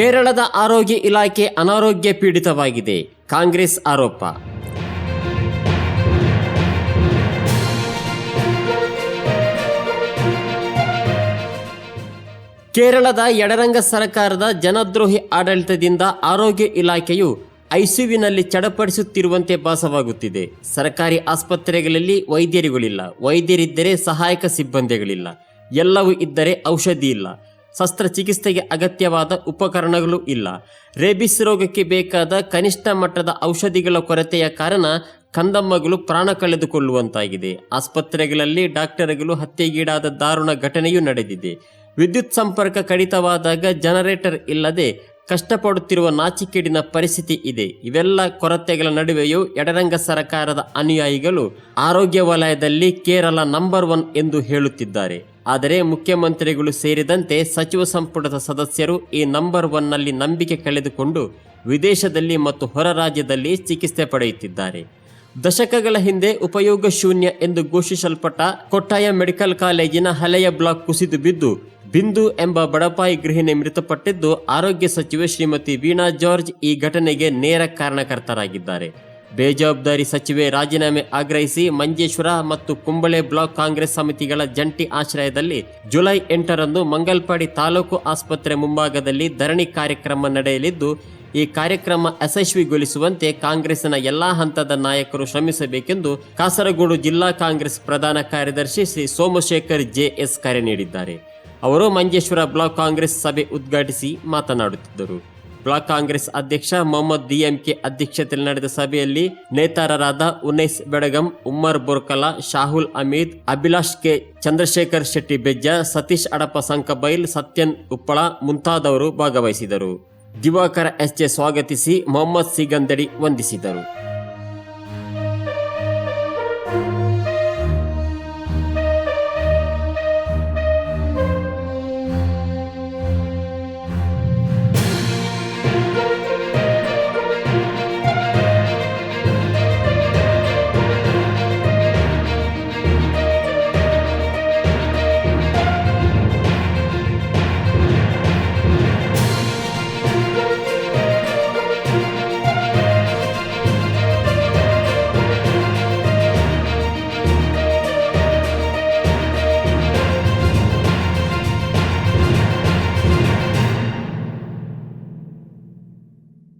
ಕೇರಳದ ಆರೋಗ್ಯ ಇಲಾಖೆ ಅನಾರೋಗ್ಯ ಪೀಡಿತವಾಗಿದೆ. ಕಾಂಗ್ರೆಸ್ ಆರೋಪ. ಕೇರಳದ ಎಡರಂಗ ಸರ್ಕಾರದ ಜನದ್ರೋಹಿ ಆಡಳಿತದಿಂದ ಆರೋಗ್ಯ ಇಲಾಖೆಯು ಐಸಿಯುವಿನಲ್ಲಿ ಚಡಪಡಿಸುತ್ತಿರುವಂತೆ ಭಾಸವಾಗುತ್ತಿದೆ. ಸರ್ಕಾರಿ ಆಸ್ಪತ್ರೆಗಳಲ್ಲಿ ವೈದ್ಯರುಗಳಿಲ್ಲ. ವೈದ್ಯರಿದ್ದರೆ ಸಹಾಯಕ ಸಿಬ್ಬಂದಿಗಳಿಲ್ಲ. ಎಲ್ಲವೂ ಇದ್ದರೆ ಔಷಧಿ ಇಲ್ಲ. ಶಸ್ತ್ರಚಿಕಿತ್ಸೆಗೆ ಅಗತ್ಯವಾದ ಉಪಕರಣಗಳು ಇಲ್ಲ. ರೇಬಿಸ್ ರೋಗಕ್ಕೆ ಬೇಕಾದ ಕನಿಷ್ಠ ಮಟ್ಟದ ಔಷಧಿಗಳ ಕೊರತೆಯ ಕಾರಣ ಕಂದಮ್ಮಗಳು ಪ್ರಾಣ ಕಳೆದುಕೊಳ್ಳುವಂತಾಗಿದೆ. ಆಸ್ಪತ್ರೆಗಳಲ್ಲಿ ಡಾಕ್ಟರ್ಗಳು ಹತ್ಯೆಗೀಡಾದ ದಾರುಣ ಘಟನೆಯೂ ನಡೆದಿದೆ. ವಿದ್ಯುತ್ ಸಂಪರ್ಕ ಕಡಿತವಾದಾಗ ಜನರೇಟರ್ ಇಲ್ಲದೆ ಕಷ್ಟಪಡುತ್ತಿರುವ ನಾಚಿಕೆಡಿನ ಪರಿಸ್ಥಿತಿ ಇದೆ. ಇವೆಲ್ಲ ಕೊರತೆಗಳ ನಡುವೆಯೂ ಎಡರಂಗ ಸರ್ಕಾರದ ಅನುಯಾಯಿಗಳು ಆರೋಗ್ಯ ವಲಯದಲ್ಲಿ ಕೇರಳ ನಂಬರ್ ಒನ್ ಎಂದು ಹೇಳುತ್ತಿದ್ದಾರೆ. ಆದರೆ ಮುಖ್ಯಮಂತ್ರಿಗಳು ಸೇರಿದಂತೆ ಸಚಿವ ಸಂಪುಟದ ಸದಸ್ಯರು ಈ ನಂಬರ್ ಒನ್ನಲ್ಲಿ ನಂಬಿಕೆ ಕಳೆದುಕೊಂಡು ವಿದೇಶದಲ್ಲಿ ಮತ್ತು ಹೊರ ರಾಜ್ಯದಲ್ಲಿ ಚಿಕಿತ್ಸೆ ಪಡೆಯುತ್ತಿದ್ದಾರೆ. ದಶಕಗಳ ಹಿಂದೆ ಉಪಯೋಗ ಶೂನ್ಯ ಎಂದು ಘೋಷಿಸಲ್ಪಟ್ಟ ಕೊಟ್ಟಾಯ ಮೆಡಿಕಲ್ ಕಾಲೇಜಿನ ಹಳೆಯ ಬ್ಲಾಕ್ ಕುಸಿದು ಬಿದ್ದು ಬಿಂದು ಎಂಬ ಬಡಪಾಯಿ ಗೃಹಿಣಿ ಮೃತಪಟ್ಟಿದ್ದು ಆರೋಗ್ಯ ಸಚಿವೆ ಶ್ರೀಮತಿ ವೀಣಾ ಜಾರ್ಜ್ ಈ ಘಟನೆಗೆ ನೇರ ಕಾರಣಕರ್ತರಾಗಿದ್ದಾರೆ. ಬೇಜವಾಬ್ದಾರಿ ಸಚಿವೆ ರಾಜೀನಾಮೆ ಆಗ್ರಹಿಸಿ ಮಂಜೇಶ್ವರ ಮತ್ತು ಕುಂಬಳೆ ಬ್ಲಾಕ್ ಕಾಂಗ್ರೆಸ್ ಸಮಿತಿಗಳ ಜಂಟಿ ಆಶ್ರಯದಲ್ಲಿ ಜುಲೈ ಎಂಟರಂದು ಮಂಗಲ್ಪಾಡಿ ತಾಲೂಕು ಆಸ್ಪತ್ರೆ ಮುಂಭಾಗದಲ್ಲಿ ಧರಣಿ ಕಾರ್ಯಕ್ರಮ ನಡೆಯಲಿದ್ದು, ಈ ಕಾರ್ಯಕ್ರಮ ಯಶಸ್ವಿಗೊಳಿಸುವಂತೆ ಕಾಂಗ್ರೆಸ್ನ ಎಲ್ಲಾ ಹಂತದ ನಾಯಕರು ಶ್ರಮಿಸಬೇಕೆಂದು ಕಾಸರಗೋಡು ಜಿಲ್ಲಾ ಕಾಂಗ್ರೆಸ್ ಪ್ರಧಾನ ಕಾರ್ಯದರ್ಶಿ ಶ್ರೀ ಸೋಮಶೇಖರ್ ಜೆಎಸ್ ಕರೆ ನೀಡಿದ್ದಾರೆ. ಅವರು ಮಂಜೇಶ್ವರ ಬ್ಲಾಕ್ ಕಾಂಗ್ರೆಸ್ ಸಭೆ ಉದ್ಘಾಟಿಸಿ ಮಾತನಾಡುತ್ತಿದ್ದರು. ಬ್ಲಾಕ್ ಕಾಂಗ್ರೆಸ್ ಅಧ್ಯಕ್ಷ ಮೊಹಮ್ಮದ್ ಡಿಎಂಕೆ ಅಧ್ಯಕ್ಷತೆಯಲ್ಲಿ ನಡೆದ ಸಭೆಯಲ್ಲಿ ನೇತಾರರಾದ ಉನೈಸ್ ಬೆಡಗಂ, ಉಮ್ಮರ್ ಬೋರ್ಕಲಾ, ಶಾಹುಲ್ ಅಮೀದ್, ಅಭಿಲಾಷ್ ಕೆ. ಚಂದ್ರಶೇಖರ್ ಶೆಟ್ಟಿ ಬೆಜ್ಜ, ಸತೀಶ್ ಅಡಪ ಸಂಕಬೈಲ್, ಸತ್ಯನ್ ಉಪ್ಪಳ ಮುಂತಾದವರು ಭಾಗವಹಿಸಿದರು. ದಿವಾಕರ ಎಸ್ ಜೆ ಸ್ವಾಗತಿಸಿ ಮೊಹಮ್ಮದ್ ಸಿಗಂದಡಿ ವಂದಿಸಿದರು.